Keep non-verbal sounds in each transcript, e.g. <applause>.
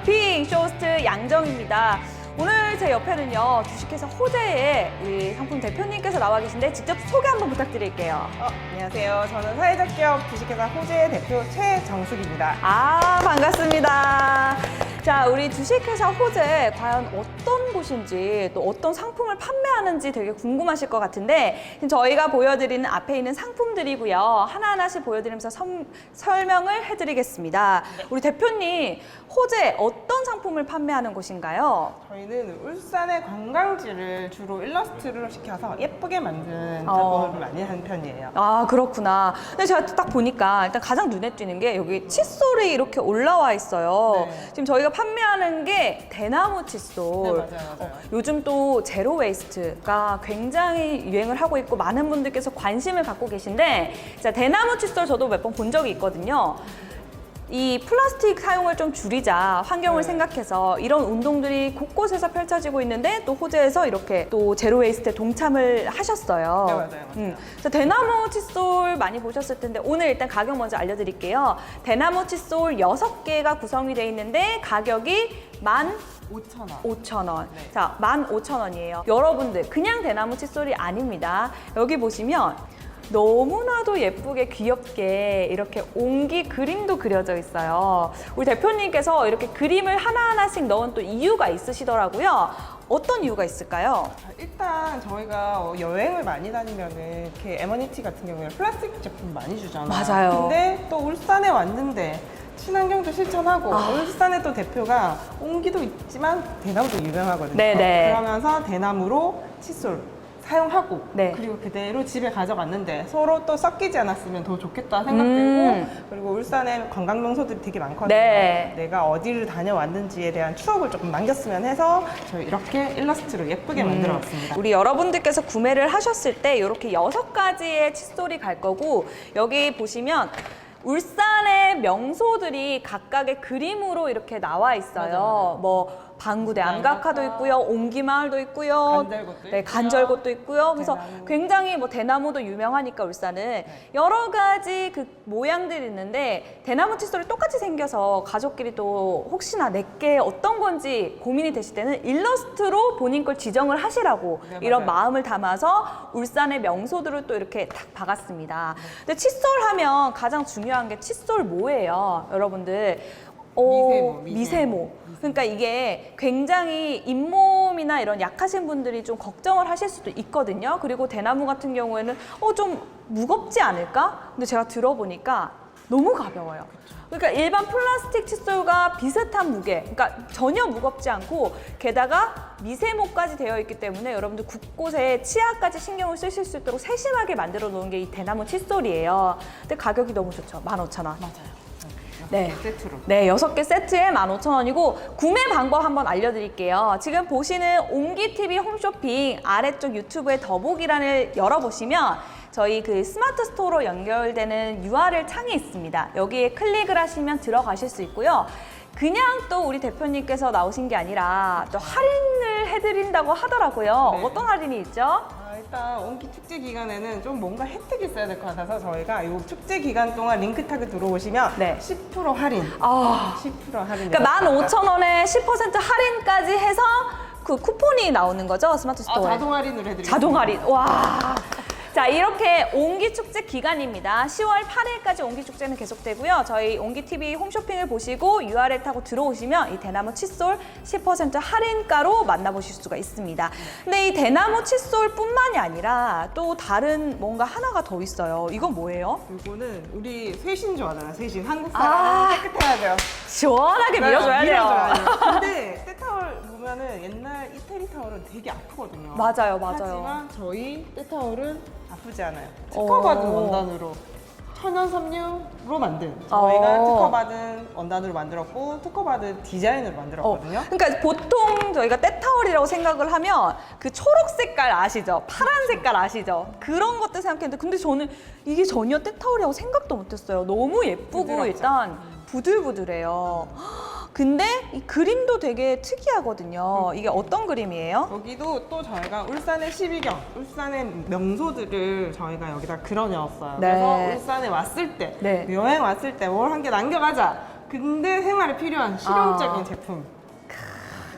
홈쇼핑 쇼호스트 양정입니다. 오늘 제 옆에는요 주식회사 호재의 우리 상품 대표님께서 나와 계신데 직접 소개 한번 부탁드릴게요. 어, 안녕하세요. 저는 사회적 기업 주식회사 호재 대표 최정숙입니다. 아 반갑습니다. 주식회사 호재 과연 어떤 곳인지 또 어떤 상품을 판매하는지 되게 궁금하실 것 같은데 저희가 보여드리는 앞에 있는 상품들이고요 하나하나씩 보여드리면서 선- 설명을 해드리겠습니다. 우리 대표님 호재 어떤 상품을 판매하는 곳인가요? 저희는 울산의 관광지를 주로 일러스트로 시켜서 예쁘게 만든 어. 작업을 많이 하는 편이에요. 아 그렇구나. 근데 제가 딱 보니까 일단 가장 눈에 띄는 게 여기 칫솔이 이렇게 올라와 있어요. 네. 지금 저희가 판매하는 게 대나무 칫솔. 네, 맞아요, 맞아요. 어, 요즘 또 제로 웨이스트가 굉장히 유행을 하고 있고 많은 분들께서 관심을 갖고 계신데 자 대나무 칫솔 저도 몇 번 본 적이 있거든요. 이 플라스틱 사용을 좀 줄이자 환경을 네. 생각해서 이런 운동들이 곳곳에서 펼쳐지고 있는데 또 호재에서 이렇게 또 제로 웨이스트에 동참을 하셨어요. 네, 맞아요, 맞아요. 음. 자, 대나무 칫솔 많이 보셨을 텐데 오늘 일단 가격 먼저 알려드릴게요. 대나무 칫솔 6개가 구성이 되어 있는데 가격이 만 5,000원. 5,000원. 네. 자, 15,000원이에요. 여러분들, 그냥 대나무 칫솔이 아닙니다. 여기 보시면 너무나도 예쁘게 귀엽게 이렇게 옹기 그림도 그려져 있어요. 우리 대표님께서 이렇게 그림을 하나하나씩 넣은 또 이유가 있으시더라고요. 어떤 이유가 있을까요? 자, 일단 저희가 어, 여행을 많이 다니면은 이렇게 에머니티 같은 경우에 플라스틱 제품 많이 주잖아요. 맞아요. 근데 또 울산에 왔는데 친환경도 실천하고 아. 울산의 또 대표가 옹기도 있지만 대나무도 유명하거든요. 네네. 그러면서 대나무로 칫솔 사용하고 네. 그리고 그대로 집에 가져갔는데 서로 또 섞이지 않았으면 더 좋겠다 생각되고 음. 그리고 울산에 관광 명소들이 되게 많거든요. 네. 내가 어디를 다녀왔는지에 대한 추억을 조금 남겼으면 해서 저희 이렇게 일러스트로 예쁘게 만들어 왔습니다. 우리 여러분들께서 구매를 하셨을 때 이렇게 여섯 가지의 칫솔이 갈 거고 여기 보시면 울산의 명소들이 각각의 그림으로 이렇게 나와 있어요. 맞아요, 맞아요. 뭐 방구대. 암각화도 있고요, 옹기마을도 있고요, 간절곶도 네, 있고요. 간절곶도 있고요. 그래서 대나무. 굉장히 뭐 대나무도 유명하니까 울산은 여러 가지 그 모양들이 있는데 대나무 칫솔이 똑같이 생겨서 가족끼리 또 혹시나 내게 어떤 건지 고민이 되실 때는 일러스트로 본인 걸 지정을 하시라고 네, 이런 맞아요. 마음을 담아서 울산의 명소들을 또 이렇게 탁 박았습니다. 네. 근데 칫솔 하면 가장 중요한 게 칫솔 뭐예요, 여러분들? 어, 미세모, 미세모. 미세모. 그러니까 이게 굉장히 잇몸이나 이런 약하신 분들이 좀 걱정을 하실 수도 있거든요. 그리고 대나무 같은 경우에는 어 좀 무겁지 않을까? 근데 제가 들어보니까 너무 가벼워요. 그러니까 일반 플라스틱 칫솔과 비슷한 무게, 그러니까 전혀 무겁지 않고 게다가 미세모까지 되어 있기 때문에 여러분들 곳곳에 치아까지 신경을 쓰실 수 있도록 세심하게 만들어 놓은 게 이 대나무 칫솔이에요. 근데 가격이 너무 좋죠. 15,000원. 맞아요. 네. 세트로. 네, 여섯 개 세트에 15,000원이고 구매 방법 한번 알려드릴게요. 지금 보시는 옹기TV 홈쇼핑 아래쪽 유튜브의 더보기란을 열어보시면 저희 그 스마트 스토어로 연결되는 URL 창이 있습니다. 여기에 클릭을 하시면 들어가실 수 있고요. 그냥 또 우리 대표님께서 나오신 게 아니라 또 할인을 해드린다고 하더라고요. 네. 어떤 할인이 있죠? 아, 일단 옹기 축제 기간에는 좀 뭔가 혜택이 있어야 될 것 같아서 저희가 이 축제 기간 동안 링크 타그 들어오시면 네. 10% 할인. 아, 10% 할인. 그러니까 15,000원에 10% 할인까지 해서 그 쿠폰이 나오는 거죠? 스마트 아, 스토어에. 자동 할인으로 해드릴게요. 자동 할인. 와. 자, 이렇게 옹기 축제 기간입니다. 10월 8일까지 옹기 축제는 계속되고요. 저희 옹기 TV 홈쇼핑을 보시고 URL 타고 들어오시면 이 대나무 칫솔 10% 할인가로 만나보실 수가 있습니다. 근데 이 대나무 칫솔뿐만이 아니라 또 다른 뭔가 하나가 더 있어요. 이건 뭐예요? 이거는 우리 쇄신 좋아하잖아요. 쇄신. 한국 아. 사람 깨끗해야 돼요. 시원하게 밀어줘야 돼요. 밀어줘야 돼요. 근데 <laughs> 보면은 옛날 이태리 타월은 되게 아프거든요. 맞아요, 맞아요. 하지만 저희 때타월은 아프지 않아요. 오. 특허받은 원단으로 천연 섬유로 만든 저희가 어. 특허받은 원단으로 만들었고 특허받은 디자인으로 만들었거든요. 어, 그러니까 보통 저희가 때타월이라고 생각을 하면 그 초록 색깔 아시죠? 파란 색깔 아시죠? 그런 것들 생각했는데 근데 저는 이게 전혀 때타월이라고 생각도 못했어요. 너무 예쁘고 부드럽죠? 일단 부들부들해요. 근데 이 그림도 되게 특이하거든요. 이게 어떤 그림이에요? 여기도 또 저희가 울산의 12경, 울산의 명소들을 저희가 여기다 그려넣었어요. 네. 그래서 울산에 왔을 때, 네. 여행 왔을 때 뭘 한 개 남겨가자. 근데 생활에 필요한 실용적인 아. 제품.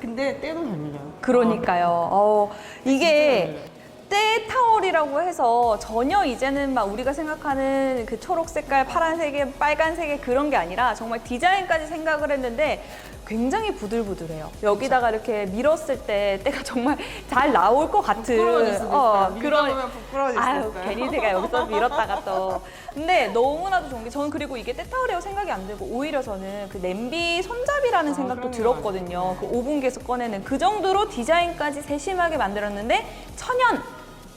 근데 때도 잘 밀려요. 그러니까요. 어, 이게 진짜 때 타월이라고 해서 전혀 이제는 막 우리가 생각하는 그 초록 색깔, 파란색에 빨간색의 그런 게 아니라 정말 디자인까지 생각을 했는데 굉장히 부들부들해요. 여기다가 이렇게 밀었을 때 때가 정말 잘 나올 것 같은 부끄러워질 수도 있어요. 밀다 보면 부끄러워질 수도 아유 있어요. 괜히 제가 여기서 밀었다가 또 근데 너무나도 좋은 게 저는 그리고 이게 때타월이라고 생각이 안 들고 오히려 저는 그 냄비 손잡이라는 아, 생각도 그럼요. 들었거든요. 그 오븐기에서 꺼내는 그 정도로 디자인까지 세심하게 만들었는데 천연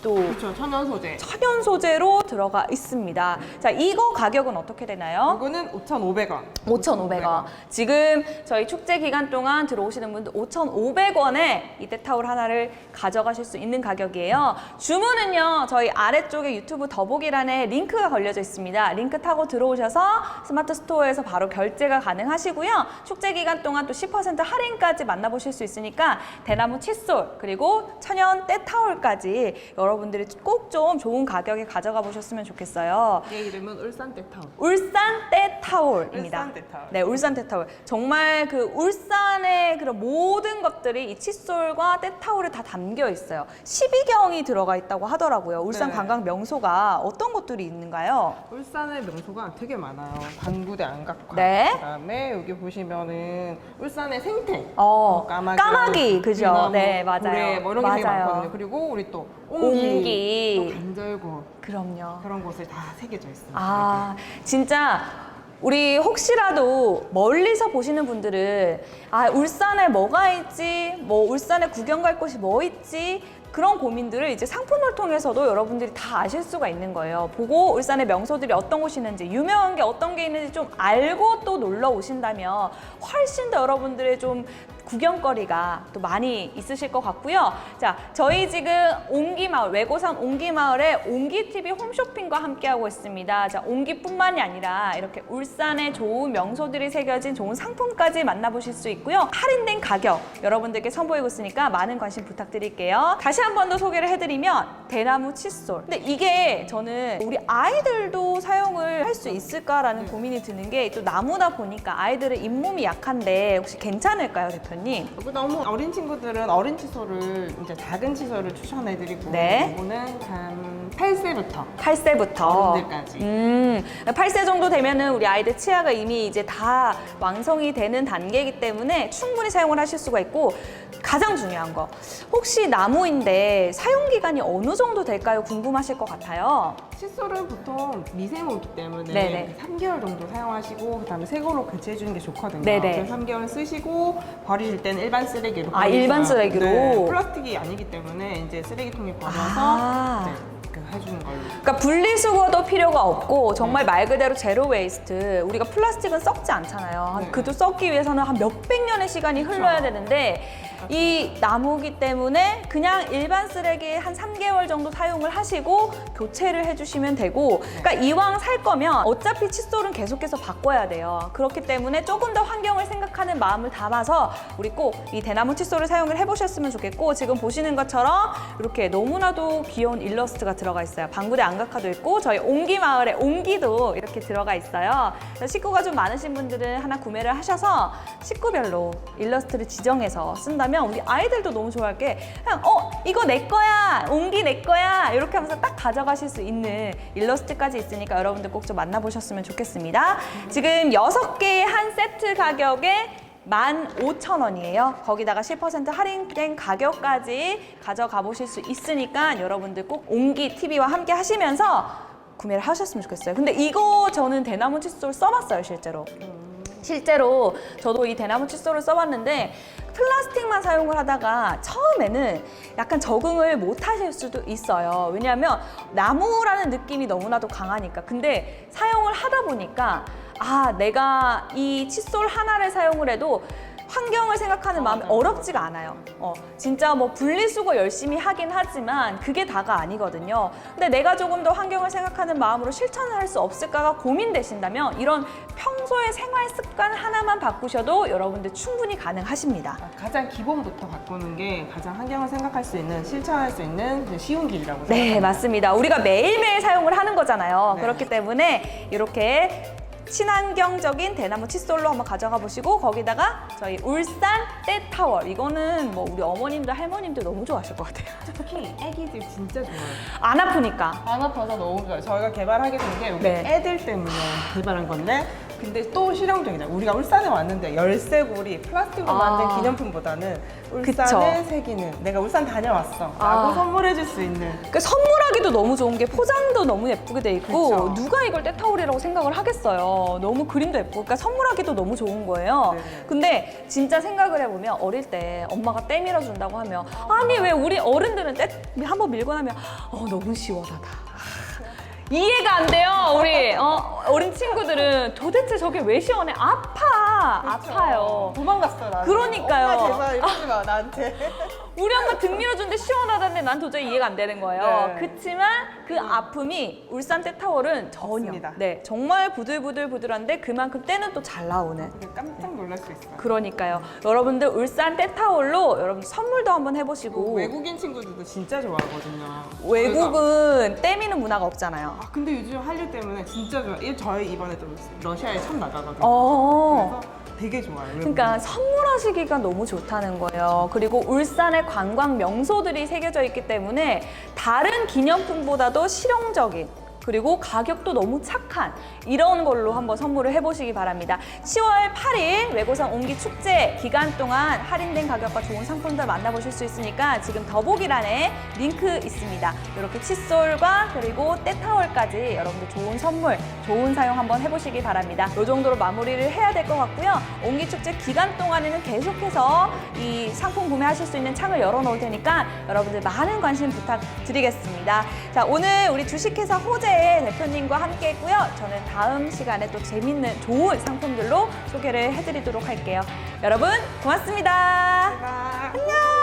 또 그렇죠. 천연 소재. 천연 소재로 들어가 있습니다. 자, 이거 가격은 어떻게 되나요? 이거는 5,500원. 5,500원. 지금 저희 축제 기간 동안 들어오시는 분들 5,500원에 이때 타올 하나를 가져가실 수 있는 가격이에요. 주문은요, 저희 아래쪽에 유튜브 더보기란에 링크가 걸려져 있습니다. 링크 타고 들어오셔서 스마트 스토어에서 바로 결제가 가능하시고요. 축제 기간 동안 또 10% 할인까지 만나보실 수 있으니까 대나무 칫솔 그리고 천연 때 타올까지 여러 분들이 꼭 좀 좋은 가격에 가져가 보셨으면 좋겠어요. 얘 이름은 울산 때타운. 울산 때 타올입니다. 울산 때 타올. 네, 울산 때 타올. 정말 그 울산의 그런 모든 것들이 이 칫솔과 때 타올에 다 담겨 있어요. 12경이 들어가 있다고 하더라고요. 울산 네. 관광 명소가 어떤 것들이 있는가요? 울산의 명소가 되게 많아요. 방구대 안각화. 네. 그다음에 여기 보시면은 울산의 생태. 어, 까마귀, 까마귀, 그죠? 네, 맞아요. 고래 뭐 이런 게 되게 맞아요. 많거든요. 그리고 우리 또 옹기. 또 간절곶 그럼요. 그런 곳을 다 새겨져 있습니다. 아, 진짜 우리 혹시라도 멀리서 보시는 분들은 아, 울산에 뭐가 있지? 뭐 울산에 구경 갈 곳이 뭐 있지? 그런 고민들을 이제 상품을 통해서도 여러분들이 다 아실 수가 있는 거예요. 보고 울산의 명소들이 어떤 곳이 있는지, 유명한 게 어떤 게 있는지 좀 알고 또 놀러 오신다면 훨씬 더 여러분들의 좀 구경거리가 또 많이 있으실 것 같고요. 자, 저희 지금 옹기마을, 외고산 옹기마을에 옹기TV 홈쇼핑과 함께하고 있습니다. 자, 옹기뿐만이 아니라 이렇게 울산의 좋은 명소들이 새겨진 좋은 상품까지 만나보실 수 있고요. 할인된 가격 여러분들께 선보이고 있으니까 많은 관심 부탁드릴게요. 다시 한 번 더 소개를 해드리면 대나무 칫솔. 근데 이게 저는 우리 아이들도 사용을 할 수 있을까라는 고민이 드는 게 또 나무다 보니까 아이들은 잇몸이 약한데 혹시 괜찮을까요, 대표님? 그리고 너무 어린 친구들은 어린 칫솔을 이제 작은 칫솔을 추천해드리고 네. 이거는 한 8세부터 8세부터. 어른들까지. 음, 8세 정도 되면은 우리 아이들 치아가 이미 이제 다 완성이 되는 단계이기 때문에 충분히 사용을 하실 수가 있고 가장 중요한 거 혹시 나무인데 사용 기간이 어느 정도 될까요? 궁금하실 것 같아요. 칫솔은 보통 미세모이기 때문에 네네. 3개월 정도 사용하시고 그다음에 새 걸로 교체해 주는 게 좋거든요. 네네. 그래서 3개월 쓰시고 버리실 때는 일반 쓰레기로 아, 버리셔야- 일반 쓰레기로? 네, 플라스틱이 아니기 때문에 이제 쓰레기통에 버려서 아. 네, 그 해주는 걸로. 그러니까 분리수거도 필요가 없고 정말 말 그대로 제로 웨이스트. 우리가 플라스틱은 썩지 않잖아요. 한 네. 그도 썩기 위해서는 한 몇백 년의 시간이 흘러야 되는데 이 나무기 때문에 그냥 일반 쓰레기 한 3개월 정도 사용을 하시고 교체를 해주시면 되고 그러니까 이왕 살 거면 어차피 칫솔은 계속해서 바꿔야 돼요. 그렇기 때문에 조금 더 환경을 생각하는 마음을 담아서 우리 꼭 이 대나무 칫솔을 사용을 해보셨으면 좋겠고 지금 보시는 것처럼 이렇게 너무나도 귀여운 일러스트가 들어가 있어요. 방구대 안각화도 있고 저희 옹기 마을에 옹기도 이렇게 들어가 있어요. 식구가 좀 많으신 분들은 하나 구매를 하셔서 식구별로 일러스트를 지정해서 쓴다면 우리 아이들도 너무 좋아할 게 그냥 어 이거 내 거야 옹기 내 거야 이렇게 하면서 딱 가져가실 수 있는 일러스트까지 있으니까 여러분들 꼭 좀 만나보셨으면 좋겠습니다. 지금 여섯 개의 한 세트 가격에 15,000원이에요. 거기다가 10% 할인된 가격까지 가져가 보실 수 있으니까 여러분들 꼭 옹기 TV와 함께 하시면서 구매를 하셨으면 좋겠어요. 근데 이거 저는 대나무 칫솔 써봤어요, 실제로. 실제로 저도 이 대나무 칫솔을 써봤는데 플라스틱만 사용을 하다가 처음에는 약간 적응을 못 하실 수도 있어요. 왜냐하면 나무라는 느낌이 너무나도 강하니까. 근데 사용을 하다 보니까 아, 내가 이 칫솔 하나를 사용을 해도 환경을 생각하는 마음이 맞아요. 어렵지가 않아요. 어, 진짜 뭐 분리수거 열심히 하긴 하지만 그게 다가 아니거든요. 근데 내가 조금 더 환경을 생각하는 마음으로 실천을 할 수 없을까가 고민되신다면 이런 평소의 생활 습관 하나만 바꾸셔도 여러분들 충분히 가능하십니다. 가장 기본부터 바꾸는 게 가장 환경을 생각할 수 있는 실천할 수 있는 쉬운 길이라고 네, 생각합니다. 맞습니다. 우리가 매일매일 사용을 하는 거잖아요. 네. 그렇기 때문에 이렇게 친환경적인 대나무 칫솔로 한번 가져가 보시고 거기다가 저희 울산 때타월 이거는 뭐 우리 어머님들 할머님들 너무 좋아하실 것 같아요. 특히 애기들 진짜 좋아요. 안 아프니까. 안 아파서 너무 좋아요. 저희가 개발하게 된게 우리 네. 애들 때문에 개발한 건데 근데 또 실용적이다. 우리가 울산에 왔는데 열쇠고리 플라스틱으로 아. 만든 기념품보다는 그쵸. 새기는 내가 울산 다녀왔어 라고 아. 선물해줄 수 있는 그 선물하기도 너무 좋은 게 포장도 너무 예쁘게 돼 있고 그쵸. 누가 이걸 때타올이라고 생각을 하겠어요. 너무 그림도 예쁘고 그러니까 선물하기도 너무 좋은 거예요. 네네. 근데 진짜 생각을 해보면 어릴 때 엄마가 때 밀어준다고 하면 아니 왜 우리 어른들은 때 한번 밀고 나면 어 너무 시원하다. 이해가 안 돼요, 우리 어, 어린 친구들은 도대체 저게 왜 시원해? 아파, 아파요. 도망갔어 나. 그러니까요. 엄마 제발 이러지 마 나한테. 우리 엄마 등 밀어주는데 시원하다는데 난 도저히 이해가 안 되는 거예요. 네. 그치만 그 아픔이 울산 때타월은 전혀. 없습니다. 네, 정말 부들부들부들한데 그만큼 때는 또 잘 나오는. 되게 깜짝 놀랄 수 있어요. 그러니까요. 여러분들 울산 때타월로 여러분 선물도 한번 해보시고 외국인 친구들도 진짜 좋아하거든요. 외국은 때미는 문화가 없잖아요. 아 근데 요즘 한류 때문에 진짜 좋아. 이 저희 이번에 또 러시아에 처음 나가거든요. 어. 그래서 되게 좋아요. 그러니까 선물하시기가 너무 좋다는 거예요. 그리고 울산의 관광 명소들이 새겨져 있기 때문에 다른 기념품보다도 실용적인 그리고 가격도 너무 착한 이런 걸로 한번 선물을 해보시기 바랍니다. 10월 8일 외고선 옹기 축제 기간 동안 할인된 가격과 좋은 상품들 만나보실 수 있으니까 지금 더보기란에 링크 있습니다. 이렇게 칫솔과 그리고 때타월까지 여러분들 좋은 선물, 좋은 사용 한번 해보시기 바랍니다. 이 정도로 마무리를 해야 될 것 같고요. 옹기 축제 기간 동안에는 계속해서 이 상품 구매하실 수 있는 창을 열어놓을 테니까 여러분들 많은 관심 부탁드리겠습니다. 자, 오늘 우리 주식회사 호재 최재혜 대표님과 함께 했고요. 저는 다음 시간에 또 재밌는 좋은 상품들로 소개를 해드리도록 할게요. 여러분, 고맙습니다. 네, 안녕!